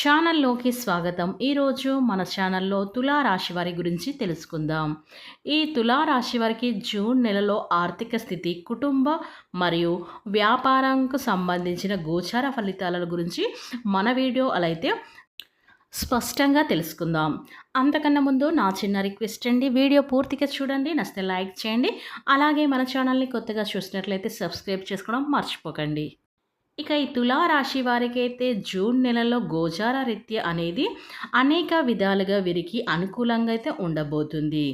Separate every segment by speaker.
Speaker 1: ఛానల్లోకి స్వాగతం. ఈరోజు మన ఛానల్లో తులారాశి వారి గురించి తెలుసుకుందాం. ఈ తులారాశి వారికి జూన్ నెలలో ఆర్థిక స్థితి కుటుంబ మరియు వ్యాపారంకు సంబంధించిన గోచార ఫలితాల గురించి మన వీడియో అయితే స్పష్టంగా తెలుసుకుందాం. అంతకన్నా ముందు నా చిన్న రిక్వెస్ట్ అండి వీడియో పూర్తిగా చూడండి నచ్చితే లైక్ చేయండి. అలాగే మన ఛానల్ని కొత్తగా చూసినట్లయితే సబ్స్క్రైబ్ చేసుకోవడం మర్చిపోకండి. ఇక ఈ తులారాశి వారికైతే జూన్ నెలలో గోచార రీత్య అనేది అనేక విధాలుగా వీరికి అనుకూలంగా అయితే ఉండబోతుంది.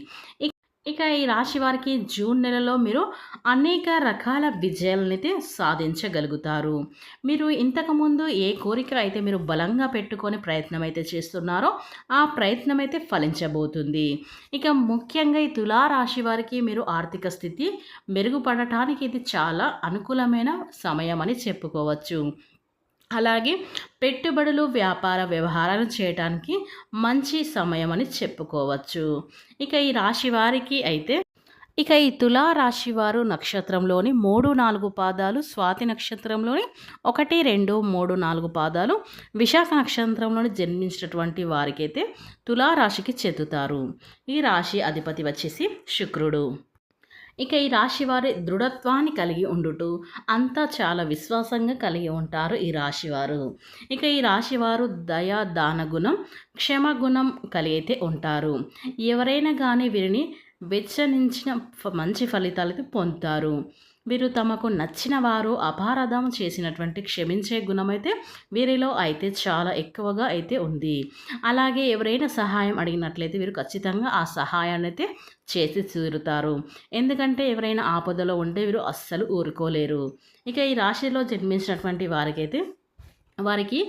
Speaker 1: ఇక ఈ రాశి వారికి జూన్ నెలలో మీరు అనేక రకాల విజయాలనైతే అయితే సాధించగలుగుతారు. మీరు ఇంతకుముందు ఏ కోరిక అయితే మీరు బలంగా పెట్టుకొని ప్రయత్నం అయితే చేస్తున్నారో ఆ ప్రయత్నం అయితే ఫలించబోతుంది. ఇక ముఖ్యంగా ఈ తులారాశి వారికి మీరు ఆర్థిక స్థితి మెరుగుపడటానికి ఇది చాలా అనుకూలమైన సమయం అని చెప్పుకోవచ్చు. అలాగే పెట్టుబడులు వ్యాపార వ్యవహారాలు చేయడానికి మంచి సమయం అని చెప్పుకోవచ్చు. ఇక ఈ రాశి వారికి అయితే ఇక ఈ తులా రాశి వారు నక్షత్రంలోని మూడు నాలుగు పాదాలు స్వాతి నక్షత్రంలోని ఒకటి రెండు మూడు నాలుగు పాదాలు విశాఖ నక్షత్రంలోని జన్మించినటువంటి వారికైతే తులా రాశికి చెందుతారు. ఈ రాశి అధిపతి వచ్చేసి శుక్రుడు. ఇక ఈ రాశి వారి దృఢత్వాన్ని కలిగి ఉండుట అంతా చాలా విశ్వాసంగా కలిగి ఉంటారు ఈ రాశివారు ఇక ఈ రాశివారు దయా దాన గుణం క్షమగుణం కలిగితే ఉంటారు. ఎవరైనా కానీ వీరిని వెచ్చనించిన మంచి ఫలితాలు పొందుతారు. వీరు తమకు నచ్చిన వారు అపారధం చేసినటువంటి క్షమించే గుణమైతే వీరిలో అయితే చాలా ఎక్కువగా అయితే ఉంది. అలాగే ఎవరైనా సహాయం అడిగినట్లయితే వీరు ఖచ్చితంగా ఆ సహాయాన్ని అయితే చేసి తీరుతారు. ఎందుకంటే ఎవరైనా ఆపదలో ఉంటే వీరు అస్సలు ఊరుకోలేరు. ఇక ఈ రాశిలో జన్మించినటువంటి వారికైతే వారికి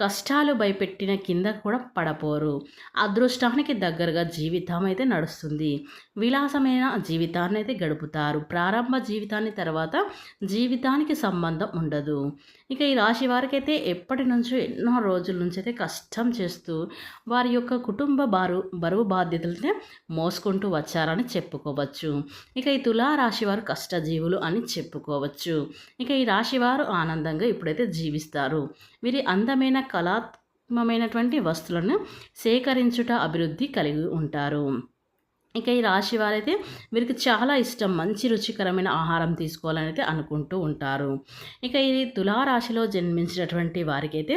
Speaker 1: కష్టాలు భయపెట్టిన కింద కూడా పడపోరు. అదృష్టానికి దగ్గరగా జీవితం అయితే నడుస్తుంది. విలాసమైన జీవితాన్ని అయితే గడుపుతారు. ప్రారంభ జీవితాన్ని తర్వాత జీవితానికి సంబంధం ఉండదు. ఇక ఈ రాశి వారికైతే ఎప్పటి నుంచో ఎన్నో రోజుల నుంచి అయితే కష్టం చేస్తూ వారి యొక్క కుటుంబ బారు బరువు బాధ్యతలనే మోసుకుంటూ వచ్చారని చెప్పుకోవచ్చు. ఇక ఈ తులారాశి వారు కష్టజీవులు అని చెప్పుకోవచ్చు. ఇక ఈ రాశివారు ఆనందంగా ఇప్పుడైతే జీవిస్తారు. వీరి అందమైన కళాత్మకమైనటువంటి వస్తువులను సేకరించుట అభివృద్ధి కలిగి ఉంటారు. ఇక ఈ రాశి వారైతే వీరికి చాలా ఇష్టం మంచి రుచికరమైన ఆహారం తీసుకోవాలని అయితే అనుకుంటూ ఉంటారు. ఇక ఈ తులారాశిలో జన్మించినటువంటి వారికైతే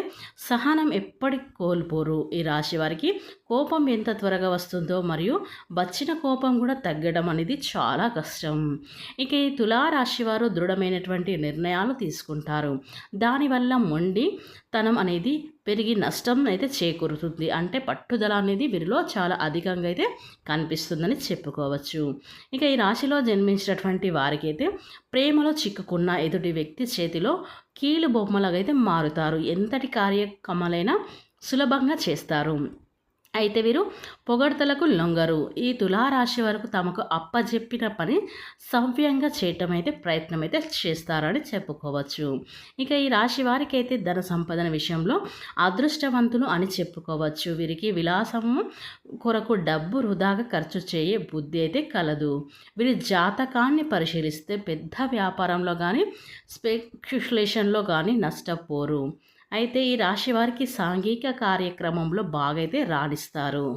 Speaker 1: సహనం ఎప్పటికి కోల్పోరు. ఈ రాశి వారికి కోపం ఎంత త్వరగా వస్తుందో మరియు వచ్చిన కోపం కూడా తగ్గడం అనేది చాలా కష్టం. ఇక ఈ తులారాశి వారు దృఢమైనటువంటి నిర్ణయాలు తీసుకుంటారు. దానివల్ల మొండి తనం అనేది పెరిగి నష్టం అయితే చేకూరుతుంది. అంటే పట్టుదల అనేది వీరిలో చాలా అధికంగా అయితే కనిపిస్తుందని చెప్పుకోవచ్చు. ఇక ఈ రాశిలో జన్మించినటువంటి వారికి అయితే ప్రేమలో చిక్కుకున్న ఎదుటి వ్యక్తి చేతిలో కీలు బొమ్మలగైతే మారుతారు. ఎంతటి కార్యక్రమాలైనా సులభంగా చేస్తారు. అయితే వీరు పొగడ్తలకు లొంగరు. ఈ తులారాశి వరకు తమకు అప్పజెప్పిన పని సవ్యంగా చేయటం అయితే ప్రయత్నం అయితే చేస్తారని చెప్పుకోవచ్చు. ఇక ఈ రాశి వారికి అయితే ధన సంపదన విషయంలో అదృష్టవంతులు అని చెప్పుకోవచ్చు. వీరికి విలాసము కొరకు డబ్బు వృధాగా ఖర్చు చేయే బుద్ధి అయితే కలదు. వీరి జాతకాన్ని పరిశీలిస్తే పెద్ద వ్యాపారంలో కానీ స్పెక్యులేషన్లో కానీ నష్టపోరు. అయితే ఈ రాశి వారికి సాంఘిక కార్యక్రమంలో బాగైతే రాణిస్తారు.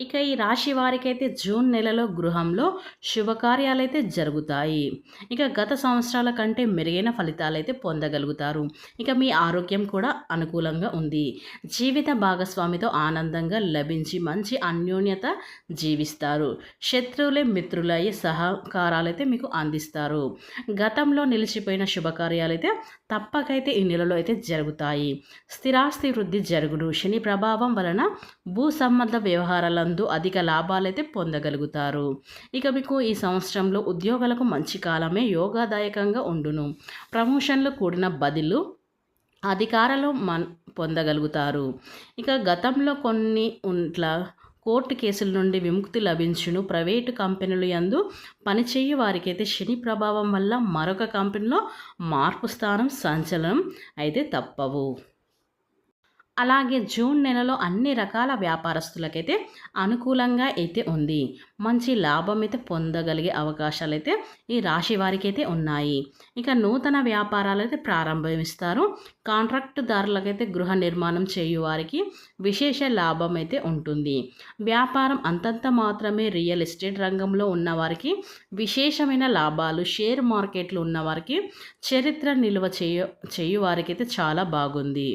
Speaker 1: ఇక ఈ రాశి వారికైతే జూన్ నెలలో గృహంలో శుభకార్యాలైతే జరుగుతాయి. ఇక గత సంవత్సరాల కంటే మెరుగైన ఫలితాలు అయితే పొందగలుగుతారు. ఇక మీ ఆరోగ్యం కూడా అనుకూలంగా ఉంది. జీవిత భాగస్వామితో ఆనందంగా లభించి మంచి అన్యోన్యత జీవిస్తారు. శత్రువులే మిత్రులయ్యే సహకారాలైతే మీకు అందిస్తారు. గతంలో నిలిచిపోయిన శుభకార్యాలైతే తప్పకైతే ఈ నెలలో అయితే జరుగుతాయి. స్థిరాస్తి వృద్ధి జరుగుడు శని ప్రభావం వలన భూ సంబంధ వ్యవహారాల అందు అధిక లాభాలైతే పొందగలుగుతారు. ఇక మీకు ఈ సంవత్సరంలో ఉద్యోగాలకు మంచి కాలమే యోగాదాయకంగా ఉండును. ప్రమోషన్లు కూడిన బదిలు అధికారాలు మన్ పొందగలుగుతారు. ఇక గతంలో కొన్ని ఉంట్ల కోర్టు కేసుల నుండి విముక్తి లభించును. ప్రైవేటు కంపెనీలు యందు పనిచేయ వారికైతే శని ప్రభావం వల్ల మరొక కంపెనీలో మార్పు స్థానం సంచలనం అయితే తప్పవు. అలాగే జూన్ నెలలో అన్ని రకాల వ్యాపారస్తులకైతే అనుకూలంగా అయితే ఉంది. మంచి లాభం అయితే పొందగలిగే అవకాశాలు అయితే ఈ రాశి వారికి అయితే ఉన్నాయి. ఇక నూతన వ్యాపారాలు అయితే ప్రారంభిస్తారు. కాంట్రాక్టుదారులకైతే గృహ నిర్మాణం చేయు వారికి విశేష లాభం అయితే ఉంటుంది. వ్యాపారం అంతంత మాత్రమే రియల్ ఎస్టేట్ రంగంలో ఉన్నవారికి విశేషమైన లాభాలు షేర్ మార్కెట్లు ఉన్నవారికి చరిత్ర నిల్వ చేయ చేయు వారికి అయితే చాలా బాగుంది.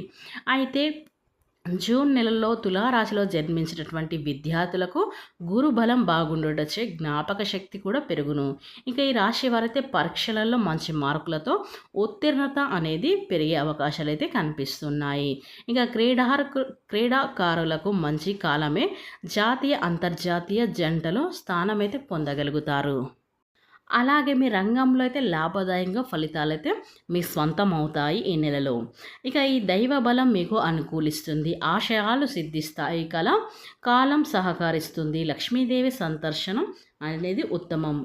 Speaker 1: అయితే జూన్ నెలలో తులారాశిలో జన్మించినటువంటి విద్యార్థులకు గురు బలం బాగుండొచ్చే జ్ఞాపక శక్తి కూడా పెరుగును. ఇంకా ఈ రాశి వారైతే పరీక్షలలో మంచి మార్కులతో ఉత్తీర్ణత అనేది పెరిగే అవకాశాలు అయితే కనిపిస్తున్నాయి. ఇంకా క్రీడా క్రీడాకారులకు మంచి కాలమే జాతీయ అంతర్జాతీయ జంటలో స్థానమైతే పొందగలుగుతారు. అలాగే మీ రంగంలో అయితే లాభదాయంగా ఫలితాలు అయితే మీ సొంతం అవుతాయి ఈ నెలలో. ఇక ఈ దైవ బలం మీకు అనుకూలిస్తుంది. ఆశయాలు సిద్ధిస్తాయి. కల కాలం సహకరిస్తుంది. లక్ష్మీదేవి సందర్శనం అనేది ఉత్తమం.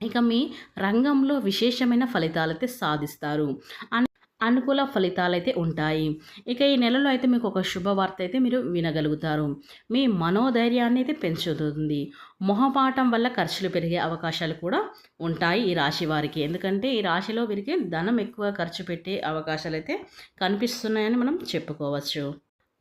Speaker 1: ఇక మీ రంగంలో విశేషమైన ఫలితాలు అయితే సాధిస్తారు అనుకూల ఫలితాలు అయితే ఉంటాయి. ఇక ఈ నెలలో అయితే మీకు ఒక శుభవార్త అయితే మీరు వినగలుగుతారు. మీ మనోధైర్యాన్ని అయితే పెంచుతుంది. మొహపాఠం వల్ల ఖర్చులు పెరిగే అవకాశాలు కూడా ఉంటాయి ఈ రాశి వారికి. ఎందుకంటే ఈ రాశిలో వీరికి ధనం ఎక్కువ ఖర్చు పెట్టే అవకాశాలు అయితే కనిపిస్తున్నాయని మనం చెప్పుకోవచ్చు.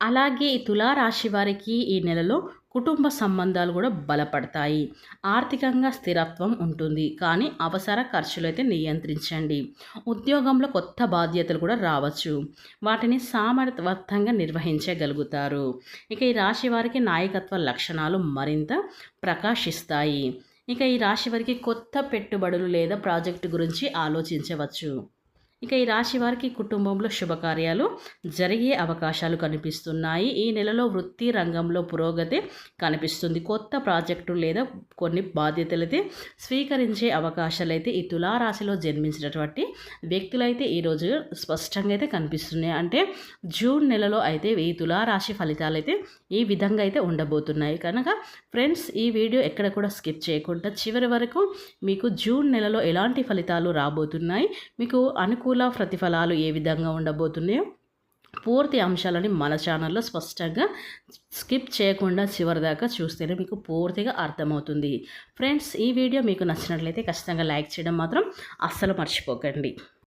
Speaker 1: అలాగే ఈ తులారాశి వారికి ఈ నెలలో కుటుంబ సంబంధాలు కూడా బలపడతాయి. ఆర్థికంగా స్థిరత్వం ఉంటుంది. కానీ అవసర ఖర్చులు అయితే నియంత్రించండి. ఉద్యోగంలో కొత్త బాధ్యతలు కూడా రావచ్చు. వాటిని సామర్థవంతంగా నిర్వహించగలుగుతారు. ఇక ఈ రాశి వారికి నాయకత్వ లక్షణాలు మరింత ప్రకాశిస్తాయి. ఇక ఈ రాశి వారికి కొత్త పెట్టుబడులు లేదా ప్రాజెక్టు గురించి ఆలోచించవచ్చు. ఇక ఈ రాశి వారికి కుటుంబంలో శుభకార్యాలు జరిగే అవకాశాలు కనిపిస్తున్నాయి. ఈ నెలలో వృత్తి రంగంలో పురోగతి కనిపిస్తుంది. కొత్త ప్రాజెక్టు లేదా కొన్ని బాధ్యతలైతే స్వీకరించే అవకాశాలు అయితే ఈ తులారాశిలో జన్మించినటువంటి వ్యక్తులైతే ఈరోజు స్పష్టంగా అయితే కనిపిస్తున్నాయి. అంటే జూన్ నెలలో అయితే ఈ తులారాశి ఫలితాలు అయితే ఈ విధంగా అయితే ఉండబోతున్నాయి. కనుక ఫ్రెండ్స్ ఈ వీడియో ఎక్కడ కూడా స్కిప్ చేయకుండా చివరి వరకు మీకు జూన్ నెలలో ఎలాంటి ఫలితాలు రాబోతున్నాయి మీకు అనుకూల అనుకూల ప్రతిఫలాలు ఏ విధంగా ఉండబోతున్నాయో పూర్తి అంశాలని మన ఛానల్లో స్పష్టంగా స్కిప్ చేయకుండా చివరి దాకా చూస్తేనే మీకు పూర్తిగా అర్థమవుతుంది. ఫ్రెండ్స్ ఈ వీడియో మీకు నచ్చినట్లయితే ఖచ్చితంగా లైక్ చేయడం మాత్రం అస్సలు మర్చిపోకండి.